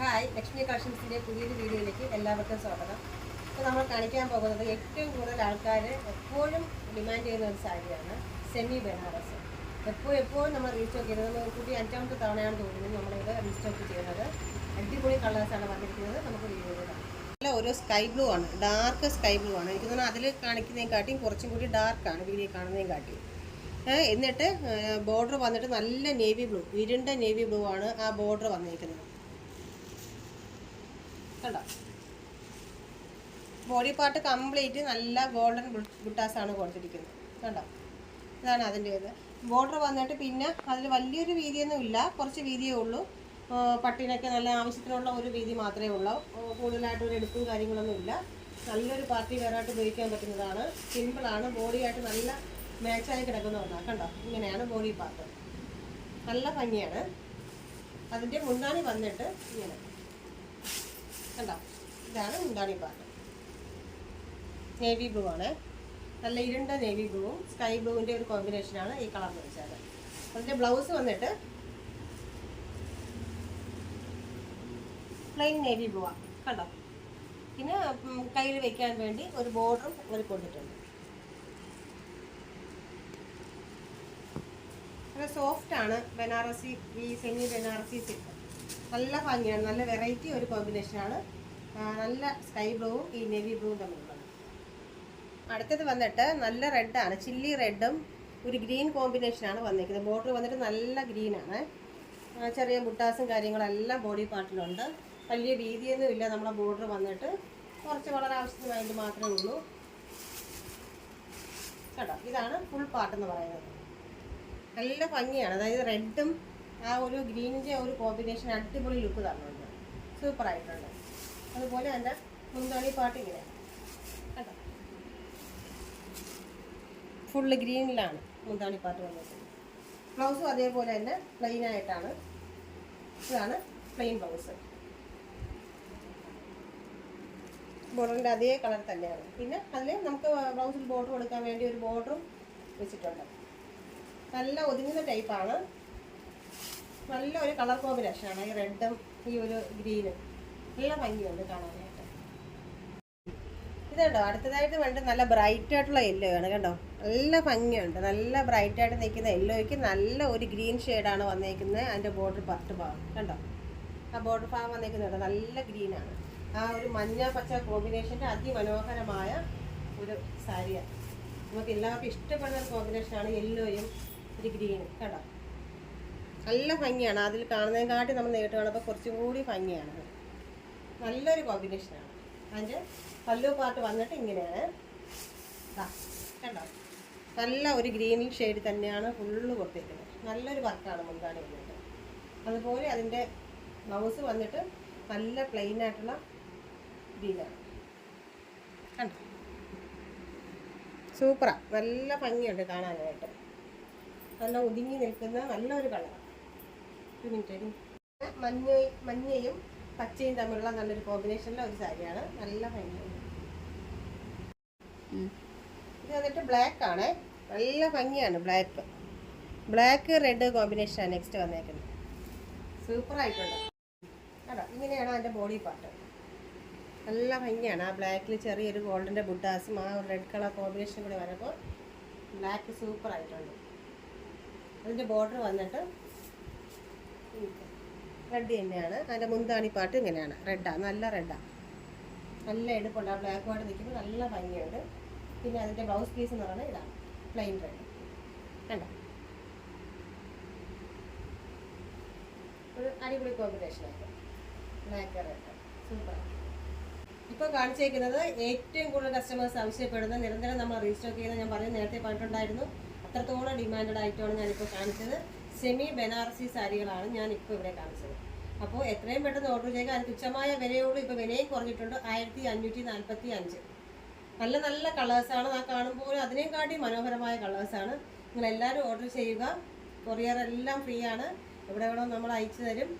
Hi Lakshmi കളക്ഷൻസിന്റെ പുതിയൊരു വീഡിയോയിലേക്ക് എല്ലാവർക്കും സ്വാഗതം. ഇപ്പോൾ നമ്മൾ കാണിക്കാൻ പോകുന്നത് ഏറ്റവും കൂടുതൽ ആൾക്കാർ എപ്പോഴും ഡിമാൻഡ് ചെയ്യുന്ന ഒരു സാരിയാണ് സെമി ബനാറസ് എപ്പോഴും എപ്പോഴും നമ്മൾ റീസ്റ്റോക്ക് ചെയ്യുന്നത് നമ്മൾ കൂടി അഞ്ചാമത്തെ തവണയാണ് തോന്നുന്നത് നമ്മളിത് റീസ്റ്റോക്ക് ചെയ്യുന്നത്. അടിപൊളി കളേഴ്സാണ് വന്നിരിക്കുന്നത്. നമുക്ക് വീഡിയോ കാണാം. നല്ല ഒരു സ്കൈ ബ്ലൂ ആണ്. ഡാർക്ക് സ്കൈ ബ്ലൂ ആണ്. എനിക്ക് തോന്നുന്നു അതിൽ കാണിക്കുന്നതിനെക്കാട്ടിയും കുറച്ചും കൂടി ഡാർക്കാണ് വീഡിയോ കാട്ടി എന്നിട്ട് ബോർഡർ വന്നിട്ട് നല്ല നേവി ബ്ലൂ ഇരുണ്ട നേവി ബ്ലൂ ആണ് ആ ബോർഡർ വന്നിരിക്കുന്നത്. കണ്ടോ? ബോഡി പാർട്ട് കംപ്ലീറ്റ് നല്ല ഗോൾഡൻ ബുട്ടാസാണ് കൊടുത്തിരിക്കുന്നത് കണ്ടോ? ഇതാണ് അതിന്റെ ഇത് ബോർഡർ വന്നിട്ട് പിന്നെ അതിൽ വലിയൊരു വീതിയൊന്നും ഇല്ല. കുറച്ച് വീതിയേ ഉള്ളൂ. പട്ടിനൊക്കെ നല്ല ആവശ്യത്തിനുള്ള ഒരു വീതി മാത്രമേ ഉള്ളൂ. കൂടുതലായിട്ട് ഒരു എടുപ്പും കാര്യങ്ങളൊന്നും ഇല്ല. നല്ലൊരു പാർട്ടി വേറായിട്ട് ഉപയോഗിക്കാൻ പറ്റുന്നതാണ്. സിമ്പിളാണ് ബോഡിയായിട്ട് നല്ല മാച്ചായി കിടക്കുന്ന ഒന്നാണ് കണ്ടോ? ഇങ്ങനെയാണ് ബോഡി പാർട്ട് നല്ല ഭംഗിയാണ്. അതിന്റെ മുന്നാണി വന്നിട്ട് ഇങ്ങനെ. കണ്ടോ? ഇതാണ് മുന്താണി പാട്ട്. നേവി ബ്ലൂ ആണ്. നല്ല ഇരുണ്ട നേവി ബ്ലൂവും സ്കൈ ബ്ലൂവിന്റെ ഒരു കോമ്പിനേഷനാണ് ഈ കളർ വെച്ചത് അതിന്റെ ബ്ലൗസ് വന്നിട്ട് പ്ലെയിൻ നേവി ബ്ലൂ ആണ് കണ്ടോ? പിന്നെ കയ്യിൽ വെക്കാൻ വേണ്ടി ഒരു ബോർഡറും ഒരു കൊണ്ടിട്ടുണ്ട്. സോഫ്റ്റ് ആണ്. ബനാറസി ഈ സെമി ബനാറസി സിൽക്ക് നല്ല ഭംഗിയാണ്. നല്ല വെറൈറ്റി ഒരു കോമ്പിനേഷനാണ് നല്ല സ്കൈ ബ്ലൂവും ഈ നേവി ബ്ലൂവും തമ്മിലുള്ളത്. അടുത്തത് വന്നിട്ട് നല്ല റെഡാണ് ചില്ലി റെഡും ഒരു ഗ്രീൻ കോമ്പിനേഷനാണ് വന്നിരിക്കുന്നത്. ബോർഡർ വന്നിട്ട് നല്ല ഗ്രീനാണ് ചെറിയ മുട്ടാസും കാര്യങ്ങളെല്ലാം ബോഡി പാർട്ടിലുണ്ട് വലിയ വീതിയൊന്നും ഇല്ല നമ്മുടെ ബോർഡർ വന്നിട്ട്. കുറച്ച് വളരെ ആവശ്യത്തിന് വേണ്ടി മാത്രമേ ഉള്ളൂ. കേട്ടോ? ഇതാണ് ഫുൾ പാർട്ട് എന്ന് പറയുന്നത്. നല്ല ഭംഗിയാണ്. അതായത് റെഡും ആ ഒരു ഗ്രീനിന്റെ ഒരു കോമ്പിനേഷൻ അടിപൊളി ലുക്ക് തന്നിട്ടുണ്ട്. സൂപ്പർ ആയിട്ടുണ്ട്. അതുപോലെ എന്റെ മുന്തളി പാട്ട് ഇങ്ങനെ. കേട്ടോ ഫുള്ള് ഗ്രീനിലാണ് മുന്താണി പാട്ട് വന്നിട്ടുള്ളത് ബ്ലൗസും അതേപോലെ തന്നെ പ്ലെയിൻ ആയിട്ടാണ്. ഇതാണ് പ്ലെയിൻ ബ്ലൗസ് ബോർഡറിന്റെ അതേ കളർ തന്നെയാണ്. പിന്നെ അതിൽ നമുക്ക് ബ്ലൗസിൽ ബോർഡർ കൊടുക്കാൻ വേണ്ടി ഒരു ബോർഡറും വെച്ചിട്ടുണ്ട്. നല്ല ഒതുങ്ങുന്ന ടൈപ്പാണ് നല്ല ഒരു കളർ കോമ്പിനേഷനാണ് ഈ റെഡും ഈ ഒരു ഗ്രീനും. നല്ല ഭംഗിയുണ്ട് കാണാനായിട്ട്. ഇതുണ്ടോ? അടുത്തതായിട്ട് വേണ്ട നല്ല ബ്രൈറ്റ് ആയിട്ടുള്ള യെല്ലോ ആണ് കേട്ടോ നല്ല ഭംഗിയുണ്ട്. നല്ല ബ്രൈറ്റ് ആയിട്ട് നിൽക്കുന്ന യെല്ലോയ്ക്ക് നല്ല ഒരു ഗ്രീൻ ഷെയ്ഡാണ് വന്നേക്കുന്നത് അതിന്റെ ബോർഡർ പത്ത് ഭാഗം. കണ്ടോ? ആ ബോർഡർ ഭാഗം വന്നേക്കുന്നത് നല്ല ഗ്രീനാണ് ആ ഒരു മഞ്ഞ പച്ച കോമ്പിനേഷന്റെ അതിമനോഹരമായ ഒരു സാരിയാണ്. നമുക്ക് എല്ലാവർക്കും ഇഷ്ടപ്പെടുന്ന ഒരു കോമ്പിനേഷനാണ് യെല്ലോയും ഒരു ഗ്രീനും കേട്ടോ നല്ല ഭംഗിയാണ്. അതിൽ കാണുന്നതിനെക്കാട്ടി നമ്മൾ നേരിട്ട് കാണുമ്പോൾ കുറച്ചും കൂടി ഭംഗിയാണ്. നല്ലൊരു കോമ്പിനേഷനാണ് അതിന്റെ പല്ലു പാർട്ട് വന്നിട്ട് ഇങ്ങനെയാണ്. കണ്ടോ? നല്ല ഒരു ഗ്രീൻ ഷെയ്ഡ് തന്നെയാണ് ഫുള്ള് കൊടുത്തിരിക്കുന്നത്. നല്ലൊരു വർക്കാണ് മുന്താണി വന്നിട്ട്. അതുപോലെ അതിന്റെ ബ്ലൗസ് വന്നിട്ട് നല്ല പ്ലെയിൻ ആയിട്ടുള്ള ഗ്രീനാണ് കണ്ടോ? സൂപ്പറാണ് നല്ല ഭംഗിയുണ്ട് കാണാനായിട്ട്. നല്ല ഒതുങ്ങി നിൽക്കുന്ന നല്ലൊരു കളർ ഒരു മിനിറ്റ് മഞ്ഞ മഞ്ഞയും പച്ചയും തമ്മിലുള്ള നല്ലൊരു കോമ്പിനേഷനിലെ ഒരു സാരിയാണ്. നല്ല ഭംഗിയാണ്. ഇത് വന്നിട്ട് ബ്ലാക്ക് ആണ്. നല്ല ഭംഗിയാണ് ബ്ലാക്ക് ബ്ലാക്ക് റെഡ് കോമ്പിനേഷനാണ് നെക്സ്റ്റ് വന്നേക്കുന്നത്. സൂപ്പർ ആയിട്ടുണ്ട്. കേട്ടോ ഇങ്ങനെയാണ് അതിന്റെ ബോഡി പാർട്ട് നല്ല ഭംഗിയാണ്. ആ ബ്ലാക്കിൽ ചെറിയൊരു ഗോൾഡിന്റെ ബുട്ടാസും ആ റെഡ് കളർ കോമ്പിനേഷൻ കൂടി വരുമ്പോൾ ബ്ലാക്ക് സൂപ്പർ ആയിട്ടുണ്ട്. അതിന്റെ ബോർഡർ വന്നിട്ട് റെഡ് തന്നെയാണ്. അതിന്റെ മുന്താണി പാട്ട് ഇങ്ങനെയാണ്. റെഡാണ് നല്ല റെഡാണ് നല്ല എടുപ്പുണ്ട്. ആ ബ്ലാക്ക് വാട് നിൽക്കുമ്പോൾ നല്ല ഭംഗിയുണ്ട്. പിന്നെ അതിന്റെ ബ്ലൗസ് പീസ് എന്ന് പറയുന്നത് ഇതാണ് പ്ലെയിൻ റെഡ് കണ്ട? ഒരു അടിപൊളി കോമ്പിനേഷനായിട്ട് ബ്ലാക്ക് റെഡ് സൂപ്പർ ഇപ്പോൾ കാണിച്ചേക്കുന്നത് ഏറ്റവും കൂടുതൽ കസ്റ്റമേഴ്സ് ആവശ്യപ്പെടുന്ന നിരന്തരം നമ്മൾ റീസ്റ്റോക്ക് ചെയ്യുന്ന ഞാൻ പറഞ്ഞു നേരത്തെ പറഞ്ഞിട്ടുണ്ടായിരുന്നു. അത്രത്തോളം ഡിമാൻഡഡ് ഞാൻ ഞാനിപ്പോൾ കാണിച്ചത്. സെമി ബനാറസി സാരികളാണ് ഞാൻ ഇപ്പോൾ ഇവിടെ കാണിച്ചത്. അപ്പോൾ എത്രയും പെട്ടെന്ന് ഓർഡർ ചെയ്യുക അത് തുച്ഛമായ വിലയുള്ളൂ. ഇപ്പോൾ വിലയും കുറഞ്ഞിട്ടുണ്ട്. ആയിരത്തി അഞ്ഞൂറ്റി നാൽപ്പത്തി അഞ്ച് നല്ല നല്ല കളേഴ്സാണ് ആ കാണുമ്പോൾ അതിനെക്കാട്ടി മനോഹരമായ കളേഴ്സാണ് നിങ്ങൾ എല്ലാവരും ഓർഡർ ചെയ്യുക. കൊറിയർ എല്ലാം ഫ്രീ ആണ്. എവിടെ വേണോ നമ്മൾ അയച്ചു തരും.